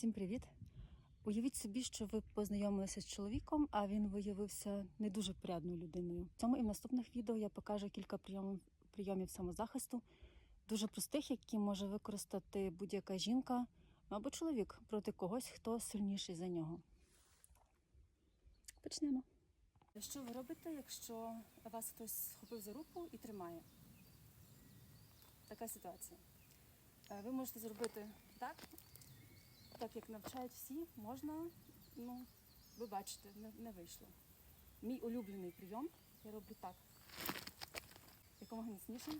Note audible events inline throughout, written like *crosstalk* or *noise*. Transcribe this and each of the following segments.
Всім привіт! Уявіть собі, що ви познайомилися з чоловіком, а він виявився не дуже порядною людиною. В цьому і в наступних відео я покажу кілька прийомів, прийомів самозахисту, дуже простих, які може використати будь-яка жінка або чоловік проти когось, хто сильніший за нього. Почнемо. Що ви робите, якщо вас хтось схопив за руку і тримає? Така ситуація. Е, Ви можете зробити так, так як навчають всі, можна, ну, ви бачите, не, не вийшло. Мій улюблений прийом я роблю так. Якомога міцніше.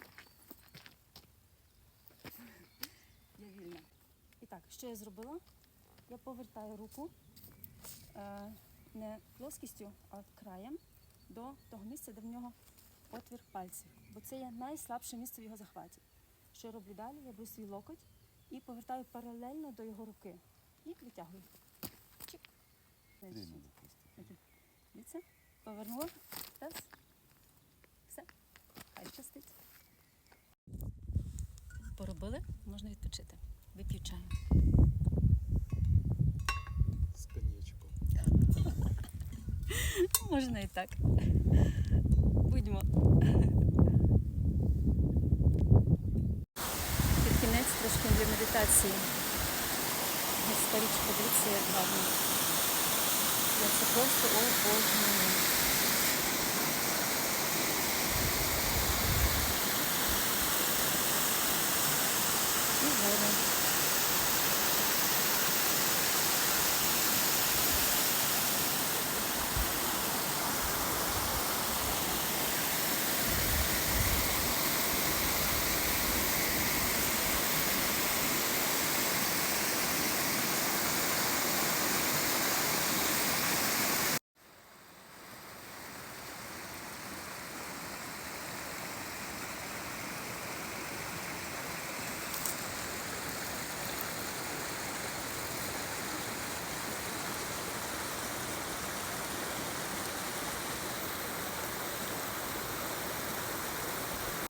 Я вільна. І так, що я зробила? Я повертаю руку е, не плоскістю, а краєм до того місця, де в нього отвір пальців. Бо це є найслабше місце в його захваті. Що я роблю далі? Я беру свій локоть і повертаю паралельно до його руки. І витягую. Чик. Дивіться. Повернула. Раз. Все. Хай щастить. Поробили, можна відпочити. Вип'ю чаю. З коньячком. *laughs* Можна і так. Медитації. Гірська річка, як гарно. Я це просто обожнюю.